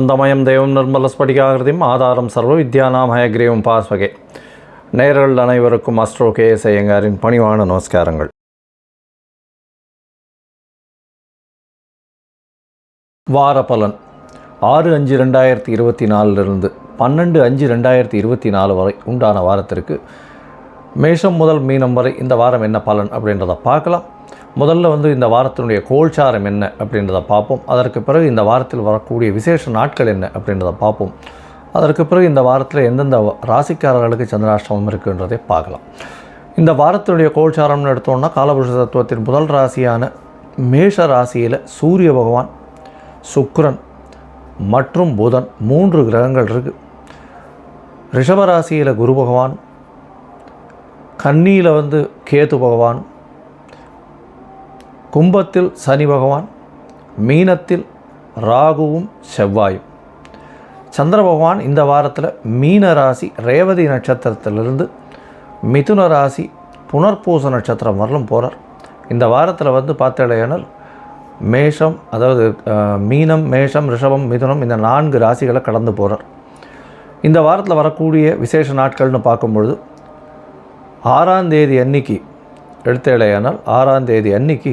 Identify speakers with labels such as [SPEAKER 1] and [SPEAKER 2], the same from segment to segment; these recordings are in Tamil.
[SPEAKER 1] ஆனந்தமயம் தெய்வம் நிர்மலஸ்படிகாகிருதியும் ஆதாரம் சர்வ வித்யானாம் ஹயக்ரீவம் பாஸ்வகே. நேரல் அனைவருக்கும் அஸ்ட்ரோ கே எஸ் ஐயங்காரின் பணிவான நமஸ்காரங்கள். வார பலன் ஆறு அஞ்சு ரெண்டாயிரத்தி இருபத்தி நாலுலேருந்து பன்னெண்டு அஞ்சு ரெண்டாயிரத்தி இருபத்தி நாலு வரை உண்டான வாரத்திற்கு மேஷம் முதல் மீனம் வரை இந்த வாரம் என்ன பலன் அப்படின்றத பார்க்கலாம். முதல்ல வந்து இந்த வாரத்தினுடைய கோல்சாரம் என்ன அப்படின்றத பார்ப்போம். அதற்கு பிறகு இந்த வாரத்தில் வரக்கூடிய விசேஷ நாட்கள் என்ன அப்படின்றத பார்ப்போம். அதற்கு பிறகு இந்த வாரத்தில் எந்தெந்த ராசிக்காரர்களுக்கு சந்திராஷ்டமம் இருக்குன்றதை பார்க்கலாம். இந்த வாரத்தினுடைய கோல்சாரம்னு எடுத்தோம்னா காலபுருஷ தத்துவத்தின் முதல் ராசியான மேஷ ராசியில் சூரிய பகவான் சுக்ரன் மற்றும் புதன் மூன்று கிரகங்கள் இருக்குது ரிஷபராசியில் குரு பகவான் கன்னியில் வந்து கேது பகவான் கும்பத்தில் சனி பகவான் மீனத்தில் ராகுவும் செவ்வாயும். சந்திர பகவான் இந்த வாரத்தில் மீன ராசி ரேவதி நட்சத்திரத்திலிருந்து மிதுன ராசி புனர்பூச நட்சத்திரம் வரலும் போகிறார் இந்த வாரத்தில் வந்து பார்த்தேனால் மேஷம் அதாவது மீனம் மேஷம் ரிஷபம் மிதுனம் இந்த நான்கு ராசிகளை கடந்து போகிறார் இந்த வாரத்தில் வரக்கூடிய விசேஷ நாட்கள்னு பார்க்கும்பொழுது ஆறாம் தேதி அன்னைக்கு எடுத்தேலையானால் ஆறாம் தேதி அன்னைக்கு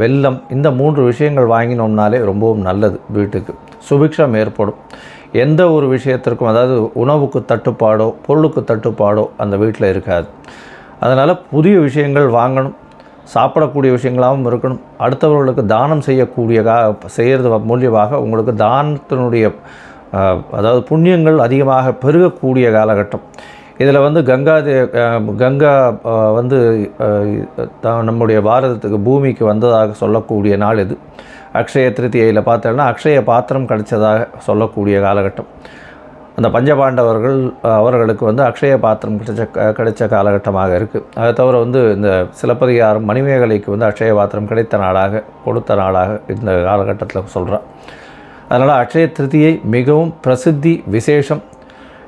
[SPEAKER 1] வெள்ளம் இந்த மூன்று விஷயங்கள் வாங்கினோம்னாலே ரொம்பவும் நல்லது வீட்டுக்கு. சுபிக்ஷம் ஏற்படும். எந்த ஒரு விஷயத்திற்கும் அதாவது உணவுக்கு தட்டுப்பாடோ பொருளுக்கு தட்டுப்பாடோ அந்த வீட்டில் இருக்காது. அதனால் புதிய விஷயங்கள் வாங்கணும். சாப்பிடக்கூடிய விஷயங்களாகவும் இருக்கணும். அடுத்தவர்களுக்கு தானம் செய்யக்கூடியகா செய்கிறது மூலியமாக உங்களுக்கு தானத்தினுடைய அதாவது புண்ணியங்கள் அதிகமாக பெருகக்கூடிய காலகட்டம். இதில் வந்து கங்கா கங்கா வந்து நம்முடைய பாரதத்துக்கு பூமிக்கு வந்ததாக சொல்லக்கூடிய நாள் இது. அக்ஷய திருத்தியில் பார்த்தோன்னா அக்ஷய பாத்திரம் கிடைச்சதாக சொல்லக்கூடிய காலகட்டம். அந்த பஞ்சபாண்டவர்கள் அவர்களுக்கு வந்து அக்ஷய பாத்திரம் கிடைச்ச க- கிடைச்ச காலகட்டமாக இருக்குது அதை தவிர வந்து இந்த சிலப்பதிகாரம் மணிமேகலைக்கு வந்து அக்ஷய பாத்திரம் கிடைத்த நாளாக கொடுத்த நாளாக இந்த காலகட்டத்தில் சொல்கிறான் அதனால் அக்ஷய திருதியை மிகவும் பிரசித்தி விசேஷம்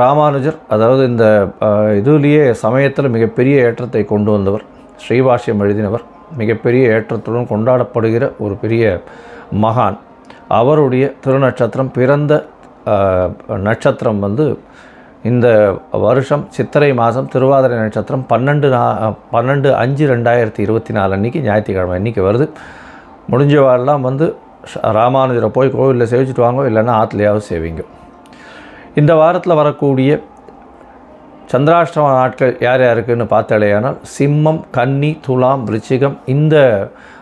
[SPEAKER 1] ராமானுஜர் அதாவது இந்த இதுலேயே சமயத்தில் மிகப்பெரிய ஏற்றத்தை கொண்டு வந்தவர் ஸ்ரீபாஷ்யம் எழுதினவர் மிகப்பெரிய ஏற்றத்துடன் கொண்டாடப்படுகிற ஒரு பெரிய மகான். அவருடைய திருநட்சத்திரம் பிறந்த நட்சத்திரம் வந்து இந்த வருஷம் சித்திரை மாதம் திருவாதிரை நட்சத்திரம் பன்னெண்டு நா பன்னெண்டு அஞ்சு ரெண்டாயிரத்தி இருபத்தி நாலு அன்றைக்கி ஞாயிற்றுக்கிழமை அன்றைக்கி வருது. முடிஞ்சவாரெல்லாம் வந்து ராமானுஜரை போய் கோவிலில் சேவிச்சுட்டு வாங்க இல்லைன்னா ஆற்றுலையாவது சேவிங்க. இந்த வாரத்தில் வரக்கூடிய சந்திராஷ்டம நாட்கள் யார் யாருக்குன்னு பார்த்தாலேயானால் சிம்மம் கன்னி துலாம் விருச்சிகம் இந்த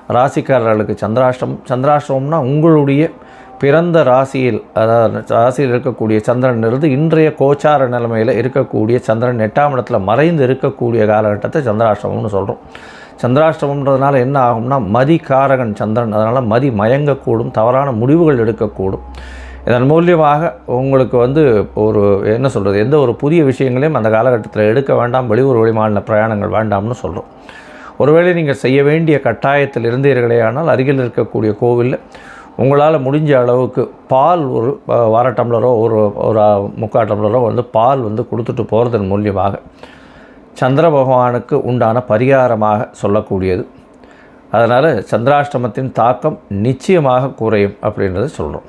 [SPEAKER 1] ராசிக்காரர்களுக்கு சந்திராஷ்டம் சந்திராஷ்டமம்னா உங்களுடைய பிறந்த ராசியில் அதாவது ராசியில் இருக்கக்கூடிய சந்திரன் இருந்து இன்றைய கோச்சார நிலைமையில் இருக்கக்கூடிய சந்திரன் எட்டாம் இடத்துல மறைந்து இருக்கக்கூடிய காலகட்டத்தை சந்திராஷ்டமம்னு சொல்கிறோம் சந்திராஷ்டமம்ன்றதுனால என்ன ஆகும்னா மதி காரகன் சந்திரன் அதனால் மதி மயங்கக்கூடும் தவறான முடிவுகள் எடுக்கக்கூடும். இதன் மூலியமாக உங்களுக்கு வந்து ஒரு என்ன சொல்கிறது எந்த ஒரு புதிய விஷயங்களையும் அந்த காலகட்டத்தில் எடுக்க வேண்டாம் வெளியூர் வெளிமாநில பிரயாணங்கள் வேண்டாம்னு சொல்கிறோம் ஒருவேளை நீங்கள் செய்ய வேண்டிய கட்டாயத்தில் இருந்தீர்களே ஆனால் அருகில் இருக்கக்கூடிய கோவிலில் உங்களால் முடிஞ்ச அளவுக்கு பால் ஒரு வர டம்ளரோ ஒரு ஒரு முக்கால் டம்ளரோ வந்து பால் வந்து கொடுத்துட்டு போகிறதன் மூலியமாக சந்திர பகவானுக்கு உண்டான பரிகாரமாக சொல்லக்கூடியது. அதனால் சந்திராஷ்டமத்தின் தாக்கம் நிச்சயமாக குறையும் அப்படின்றத சொல்கிறோம்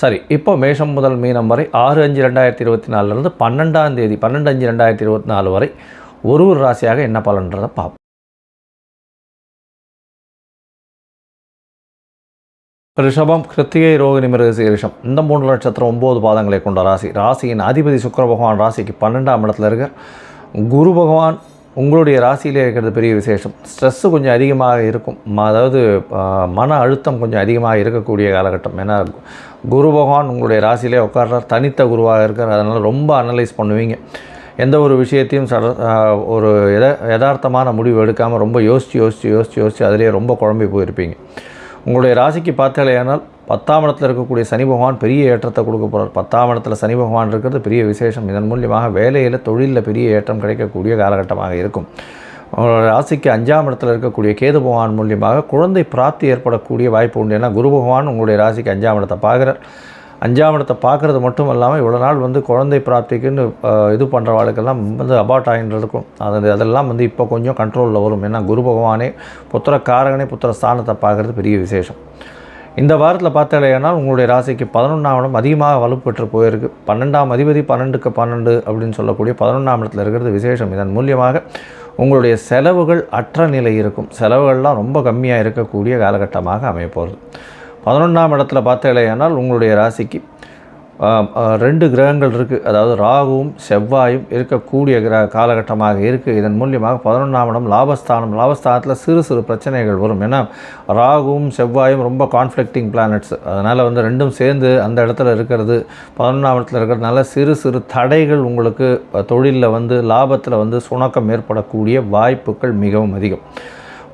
[SPEAKER 1] சரி இப்போ மேஷம் முதல் மீனம் வரை ஆறு அஞ்சு ரெண்டாயிரத்தி இருபத்தி நாலுலேருந்து பன்னெண்டாம் தேதி பன்னெண்டு அஞ்சு ரெண்டாயிரத்தி இருபத்தி நாலு வரை ஒரு ஒரு ராசியாக என்ன பலன்றதை பார்ப்போம். ரிஷபம் கிருத்திகை ரோகிணி மிருகசி ரிஷம். இந்த மூன்று நட்சத்திரம் ஒம்பது பாதங்களை கொண்ட ராசி. ராசியின் அதிபதி சுக்கர பகவான் ராசிக்கு பன்னெண்டாம் இடத்துல இருக்க குரு பகவான் உங்களுடைய ராசியிலே இருக்கிறது பெரிய விசேஷம். ஸ்ட்ரெஸ்ஸு கொஞ்சம் அதிகமாக இருக்கும். அதாவது மன அழுத்தம் கொஞ்சம் அதிகமாக இருக்கக்கூடிய காலகட்டம். ஏன்னா குரு பகவான் உங்களுடைய ராசியிலே உட்கார்றார். தனித்த குருவாக இருக்கார். அதனால் ரொம்ப அனலைஸ் பண்ணுவீங்க. எந்த ஒரு விஷயத்தையும் சட ஒரு எத யதார்த்தமான முடிவு எடுக்காமல் ரொம்ப யோசித்து யோசித்து யோசித்து யோசித்து அதிலே ரொம்ப குழம்பி போயிருப்பீங்க. உங்களுடைய ராசிக்கு பார்த்தாலேயானால் பத்தாம் இடத்துல இருக்கக்கூடிய சனி பகவான் பெரிய ஏற்றத்தை கொடுக்க போகிறார் பத்தாம் இடத்துல சனி பகவான் இருக்கிறது பெரிய விசேஷம். இதன் மூலியமாக வேலையில் தொழிலில் பெரிய ஏற்றம் கிடைக்கக்கூடிய காலகட்டமாக இருக்கும். உங்களோட ராசிக்கு அஞ்சாம் இடத்துல இருக்கக்கூடிய கேது பகவான் மூலியமாக குழந்தை பிராப்தி ஏற்படக்கூடிய வாய்ப்பு உண்டு. ஏன்னா குரு பகவான் உங்களுடைய ராசிக்கு அஞ்சாம் இடத்தை பார்க்குறார். அஞ்சாம் இடத்தை பார்க்குறது மட்டும் இல்லாமல் இவ்வளோ நாள் வந்து குழந்தை பிராப்திக்குன்னு இது பண்ணுறவாளுக்கெல்லாம் வந்து அபார்ட் ஆகின்றதுக்கும் அது அதெல்லாம் வந்து இப்போ கொஞ்சம் கண்ட்ரோலில் வரும். ஏன்னா குரு பகவானே புத்திர காரகனே புத்திர ஸ்தானத்தை பார்க்குறது பெரிய விசேஷம். இந்த வாரத்தில் பார்த்தாலேனால் உங்களுடைய ராசிக்கு பதினொன்றாம் இடம் அதிகமாக வலுப்பெற்று போயிருக்கு. பன்னெண்டாம் அதிபதி பன்னெண்டுக்கு பன்னெண்டு அப்படின்னு சொல்லக்கூடிய பதினொன்றாம் இடத்துல இருக்கிறது விசேஷம். இதன் மூலியமாக உங்களுடைய செலவுகள் அற்ற நிலை இருக்கும். செலவுகள்லாம் ரொம்ப கம்மியாக இருக்கக்கூடிய காலகட்டமாக அமைய போகிறது பதினொன்றாம் இடத்துல பார்த்தாலேயானால் உங்களுடைய ராசிக்கு ரெண்டு கிரகங்கள் இருக்குது அதாவது ராகுவும் செவ்வாயும் இருக்கக்கூடிய கிர காலகட்டமாக இருக்குது இதன் மூலியமாக பதினொன்றாம் இடம் லாபஸ்தானம். லாபஸ்தானத்தில் சிறு சிறு பிரச்சனைகள் வரும். ஏன்னா ராகுவும் செவ்வாயும் ரொம்ப கான்ஃப்ளிக்டிங் பிளானட்ஸ் அதனால் வந்து ரெண்டும் சேர்ந்து அந்த இடத்துல இருக்கிறது பதினொன்றாம் இடத்துல இருக்கிறதுனால சிறு சிறு தடைகள் உங்களுக்கு தொழிலில் வந்து லாபத்தில் வந்து சுணக்கம் ஏற்படக்கூடிய வாய்ப்புகள் மிகவும் அதிகம்.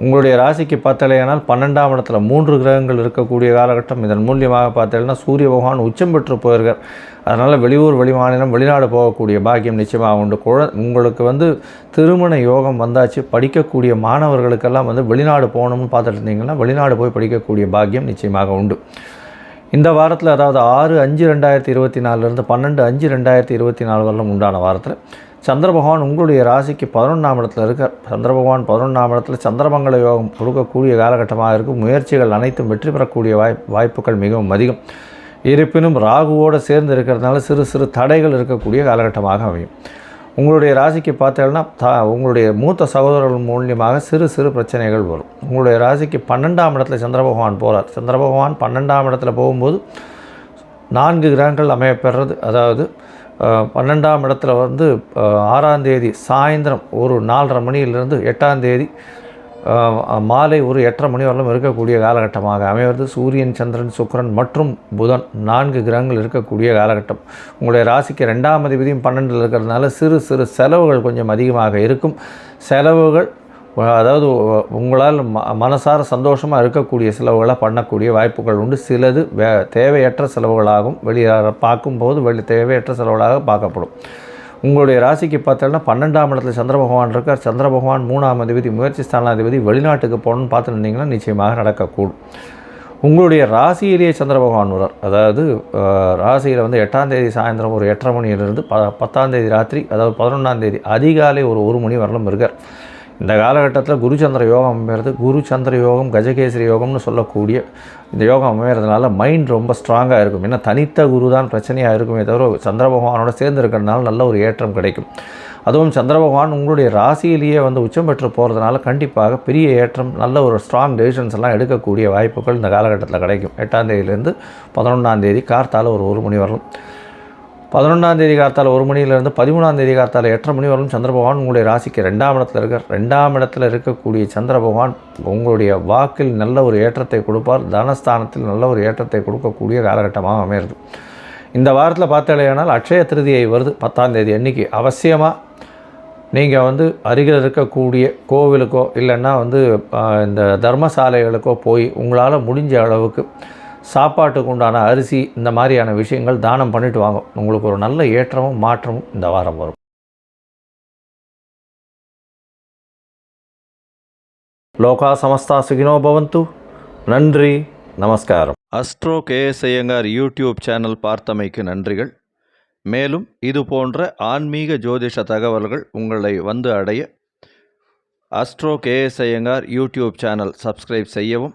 [SPEAKER 1] உங்களுடைய ராசிக்கு பார்த்தாலேயானால் பன்னெண்டாம் இடத்துல மூன்று கிரகங்கள் இருக்கக்கூடிய காலகட்டம். இதன் மூலியமாக பார்த்தீங்கன்னா சூரிய பகவான் உச்சம் பெற்று போயிருக்கார். அதனால் வெளியூர் வெளிமாநிலம் வெளிநாடு போகக்கூடிய பாக்கியம் நிச்சயமாக உண்டு. குழ உங்களுக்கு வந்து திருமண யோகம் வந்தாச்சு. படிக்கக்கூடிய மாணவர்களுக்கெல்லாம் வந்து வெளிநாடு போகணும்னு பார்த்துட்டு இருந்தீங்கன்னா வெளிநாடு போய் படிக்கக்கூடிய பாக்கியம் நிச்சயமாக உண்டு. இந்த வாரத்தில் அதாவது ஆறு அஞ்சு ரெண்டாயிரத்தி இருபத்தி நாலுலேருந்து பன்னெண்டு அஞ்சு ரெண்டாயிரத்தி இருபத்தி நாலு வரலும் உண்டான வாரத்தில். சந்திர பகவான் உங்களுடைய ராசிக்கு பதினொன்றாம் இடத்துல இருக்கார். சந்திர பகவான் பதினொன்றாம் இடத்துல சந்திரமங்கல யோகம் கொடுக்கக்கூடிய காலகட்டமாக இருக்கும். முயற்சிகள் அனைத்தும் வெற்றி பெறக்கூடிய வாய் வாய்ப்புகள் மிகவும் அதிகம். இருப்பினும் ராகுவோடு சேர்ந்து இருக்கிறதுனால சிறு சிறு தடைகள் இருக்கக்கூடிய காலகட்டமாக அமையும். உங்களுடைய ராசிக்கு பார்த்தீங்கன்னா த உங்களுடைய மூத்த சகோதரர்கள் மூலியமாக சிறு சிறு பிரச்சனைகள் வரும். உங்களுடைய ராசிக்கு பன்னெண்டாம் இடத்துல சந்திர பகவான் போகிறார் சந்திர பகவான் பன்னெண்டாம் இடத்துல போகும்போது நான்கு கிரகங்கள் அமையப்பெறது அதாவது பன்னெண்டாம் இடத்துல வந்து ஆறாம் தேதி சாயந்தரம் ஒரு நாலரை மணியிலிருந்து எட்டாம் தேதி மாலை ஒரு எட்டரை மணி வரலும் இருக்கக்கூடிய காலகட்டமாக அமைவது. சூரியன் சந்திரன் சுக்கரன் மற்றும் புதன் நான்கு கிரகங்கள் இருக்கக்கூடிய காலகட்டம். உங்களுடைய ராசிக்கு ரெண்டாம் அதிபதியும் பன்னெண்டில் இருக்கிறதுனால சிறு சிறு செலவுகள் கொஞ்சம் அதிகமாக இருக்கும். செலவுகள் அதாவது உங்களால் ம மனசார சந்தோஷமாக இருக்கக்கூடிய செலவுகளை பண்ணக்கூடிய வாய்ப்புகள் உண்டு. சிலது வே தேவையற்ற செலவுகளாகும் வெளியே பார்க்கும்போது வெளி தேவையற்ற செலவுகளாக பார்க்கப்படும். உங்களுடைய ராசிக்கு பார்த்தோன்னா பன்னெண்டாம் இடத்துல சந்திர பகவான் இருக்கார். சந்திர பகவான் மூணாம் அதிபதி முயற்சி ஸ்தானாதிபதி வெளிநாட்டுக்கு போகணும்னு பார்த்துருந்தீங்கன்னா நிச்சயமாக நடக்கக்கூடும். உங்களுடைய ராசியிலேயே சந்திர பகவான் வரார் அதாவது ராசியில் வந்து எட்டாம் தேதி சாயந்தரம் ஒரு எட்டரை மணியிலிருந்து ப பத்தாம் தேதி ராத்திரி அதாவது பதினொன்றாம் தேதி அதிகாலை ஒரு ஒரு மணி வரலும் இருக்கார். இந்த காலகட்டத்தில் குரு சந்திர யோகம் அமைகிறது. குரு சந்திர யோகம் கஜகேசரி யோகம்னு சொல்லக்கூடிய இந்த யோகம் அமைகிறதுனால மைண்ட் ரொம்ப ஸ்ட்ராங்காக இருக்கும். ஏன்னா தனித்த குரு தான் பிரச்சனையாக இருக்குமே தவிர சந்திர பகவானோட சேர்ந்து இருக்கிறதுனால நல்ல ஒரு ஏற்றம் கிடைக்கும். அதுவும் சந்திர பகவான் உங்களுடைய ராசியிலேயே வந்து உச்சம் பெற்று போகிறதுனால கண்டிப்பாக பெரிய ஏற்றம் நல்ல ஒரு ஸ்ட்ராங் டெசிஷன்ஸ் எல்லாம் எடுக்கக்கூடிய வாய்ப்புகள் இந்த காலகட்டத்தில் கிடைக்கும். எட்டாம் தேதியிலேருந்து பதினொன்றாம் தேதி கார்த்தால் ஒரு ஒரு மணி வரலாம். பதினொன்றாம் தேதி காத்தால் ஒரு மணியிலிருந்து பதிமூணாம் தேதி காத்தால் எட்டரை மணி வரும் சந்திர பகவான் உங்களுடைய ராசிக்கு ரெண்டாம் இடத்துல இருக்கார் ரெண்டாம் இடத்துல இருக்கக்கூடிய சந்திர பகவான் உங்களுடைய வாக்கில் நல்ல ஒரு ஏற்றத்தை கொடுப்பார். தனஸ்தானத்தில் நல்ல ஒரு ஏற்றத்தை கொடுக்கக்கூடிய காலகட்டமாக அமையிறது. இந்த வாரத்தில் பார்த்தாலேயானால் அக்ஷய திருதியை வருது. பத்தாம் தேதி அன்றைக்கி அவசியமாக நீங்கள் வந்து அருகில் இருக்கக்கூடிய கோவிலுக்கோ இல்லைன்னா வந்து இந்த தர்மசாலைகளுக்கோ போய் உங்களால் முடிஞ்ச அளவுக்கு சாப்பாட்டுக்கு உண்டான அரிசி இந்த மாதிரியான விஷயங்கள் தானம் பண்ணிட்டு வாங்க. உங்களுக்கு ஒரு நல்ல ஏற்றமும் மாற்றமும் இந்த வாரம் வரும். லோகா சமஸ்தா சுகினோ பவந்து. நன்றி நமஸ்காரம். Astro KS Iyengar YouTube channel பார்த்தமைக்கு நன்றிகள். மேலும் இது போன்ற ஆன்மீக ஜோதிஷ தகவல்கள் உங்களை வந்து அடைய Astro KS Iyengar YouTube channel subscribe செய்யவும்